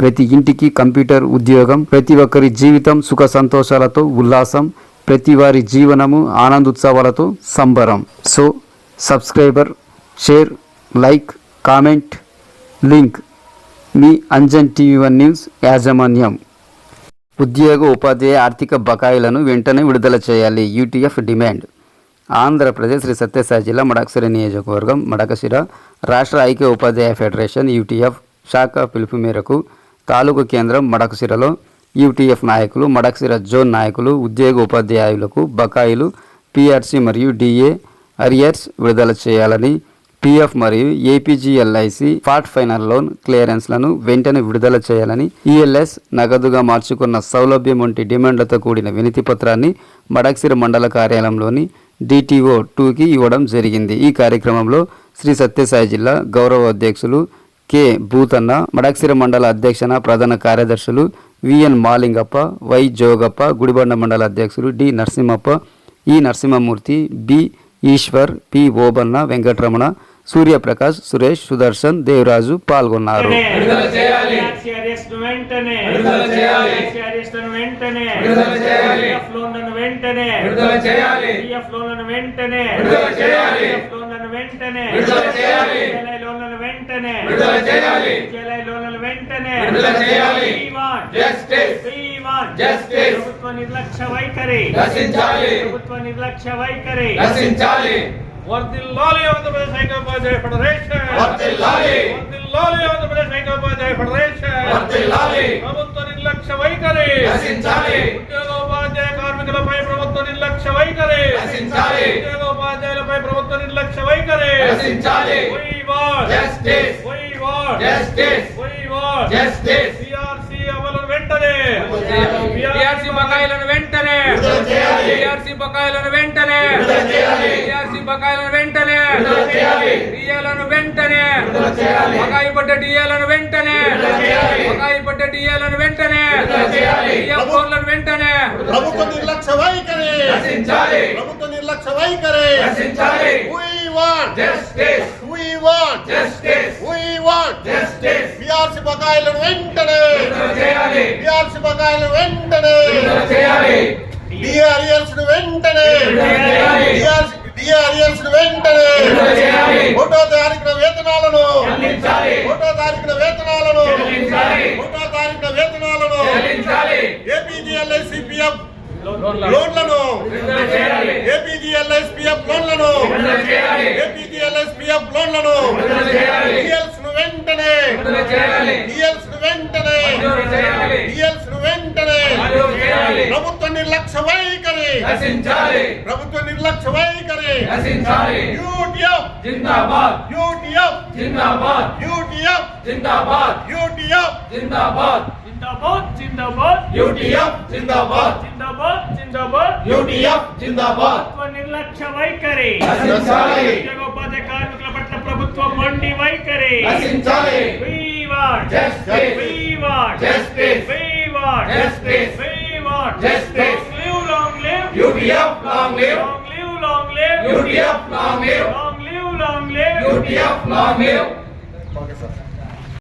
ప్రతి ఇంటికి కంప్యూటర్ ఉద్యోగం ప్రతి ఒక్కరి జీవితం సుఖ సంతోషాలతో ఉల్లాసం ప్రతి వారి జీవనము ఆనందోత్సవాలతో సంబరం. So subscriber share like comment link. మీ అంజన్ టీవీ వన్ న్యూస్ యాజమాన్యం. ఉద్యోగ ఉపాధ్యాయ ఆర్థిక బకాయిలను వెంటనే విడుదల చేయాలి. UTF demand. ఆంధ్రప్రదేశ్ శ్రీ సత్యసాయి జిల్లా మడకసిర నియోజకవర్గం మడకసిర రాష్ట్ర ఐక్య ఉపాధ్యాయ ఫెడరేషన్ యూటీఎఫ్ శాఖ పిలుపు మేరకు తాలూకు కేంద్రం మడకసిరలో యూటీఎఫ్ నాయకులు మడకసిర జోన్ నాయకులు ఉద్యోగ ఉపాధ్యాయులకు బకాయిలు పీఆర్సీ మరియు డిఏ అరియర్స్ విడుదల చేయాలని పిఎఫ్ మరియు ఏపీజీఎల్ఐసి పార్ట్ ఫైనల్ లోన్ క్లియరెన్స్లను వెంటనే విడుదల చేయాలని ఈఎల్ఎస్ నగదుగా మార్చుకున్న సౌలభ్యం వంటి డిమాండ్లతో కూడిన వినతి పత్రాన్ని మడక్సిర మండల కార్యాలయంలోని డిటిఓ టూకి ఇవ్వడం జరిగింది. ఈ కార్యక్రమంలో శ్రీ సత్యసాయి జిల్లా గౌరవ అధ్యక్షులు కె. భూతన్న మడక్సిర మండల అధ్యక్షన ప్రధాన కార్యదర్శులు విఎన్ మాలింగప్ప వై. జోగప్ప గుడిబండ మండల అధ్యక్షులు D. Narasimhappa E Narasimhamurthy B. Eshwar P. Obanna Venkataramana Suryaprakash Suresh Sudarshan Devaraju పాల్గొన్నారు. వెంటనే వెంటనే విడుదల చేయాలి. పిఎఫ్ లోన్లను వెంటనే విడుదల చేయాలి want. Justice. ప్రభుత్వ నిర్లక్ష్య వైఖరి నశించాలి ప్రభుత్వ నిర్లక్ష్య వైఖరి నశించాలి వర్దిల్లాలి ఆంధ్రప్రదేశ్ ఐక్యోపాధ్యాయ ఫెడరేషన్ వర్ధిల్లాలి. వర్దిల్లాలి ఆంధ్రప్రదేశ్ ఐక్యోపాధ్యాయ ఫెడరేషన్ వర్ధిల్లాలి. ప్రభుత్వ నిర్లక్ష్య వైఖరి నశించాలి. ఉద్యోగోపాధ్యాయ కార్మికులపై ప్రభుత్వ నిర్లక్ష్య వైఖరి నశించాలి. ఉద్యోగోపాధ్యాయులపై ప్రభుత్వ నిర్లక్ష్య వైఖరి నశించాలి. We want. Justice. We want. Justice. We want. Justice. PRC అమలు వెంటనే టిఆర్సీ బకాయిలను వెంటనే విడుదల చేయాలి. టిఆర్సీ బకాయిలను వెంటనే విడుదల చేయాలి. టిఆర్సీ బకాయిలను వెంటనే విడుదల చేయాలి. డిఏలను వెంటనే విడుదల చేయాలి. బకాయి పడ్డ డిఏలను వెంటనే విడుదల చేయాలి. బకాయి పడ్డ డిఏలను వెంటనే విడుదల చేయాలి. డిఎఫ్ లోన్లను వెంటనే ప్రభుత్వ నిర్లక్ష్య వైఖరి నశించాలి ప్రభుత్వ నిర్లక్ష్య వైఖరి నశించాలి We want Justice. We want Justice. PRC బకాయిలను వెంటనే చేయాలి పిఆర్సి బకాయిలను వెంటనే చేయాలి డిఏ అరియర్స్ వెంటనే చేయాలి. డిఏ అరియర్స్ వెంటనే చేయాలి. ఒకటో తారీఖున వేతనాలను చెల్లించాలి. ఒకటో తారీఖున వేతనాలను చెల్లించాలి. ఒకటో తారీఖున వేతనాలను చెల్లించాలి ఏపీజీఎల్ఐ సిపిఎఫ్ లోన్లను విడుదల చేయాలి ఏపీజీఎల్ఎస్పిఎఫ్ లోన్లను చేయాలి ఏపీజీఎల్ఎస్పిఎఫ్ లోన్లను డిఎల్స్ను వెంటనే విడుదల చేయాలి. డిఎల్స్ను వెంటనే విడుదల చేయాలి. డిఎల్స్ను వెంటనే విడుదల చేయాలి. ప్రభుత్వ నిర్లక్ష్య నశించాలి. ప్రభుత్వ నిర్లక్ష్య వైఖరి నశించాలి. యూటీఎఫ్. జిందాబాద్. యూటీఎఫ్. జిందాబాద్. యూటీఎఫ్. జిందాబాద్. యూటీఎఫ్. జిందాబాద్. జిందాబాద్ జిందాబాద్. యూటీఎఫ్. జిందాబాద్. జిందాబాద్ జిందాబాద్. యూటీఎఫ్. జిందాబాద్. ప్రభుత్వ నిర్లక్ష్య వైఖరి నశించాలి. ఉద్యోగోపాధ్యాయ కార్మికుల పట్ల ప్రభుత్వం మొండి వైఖరి నశించాలి. Justice. We want. Justice. We want. UDF long live. Long live long live. UDF long live. Long live long live. UDF long live.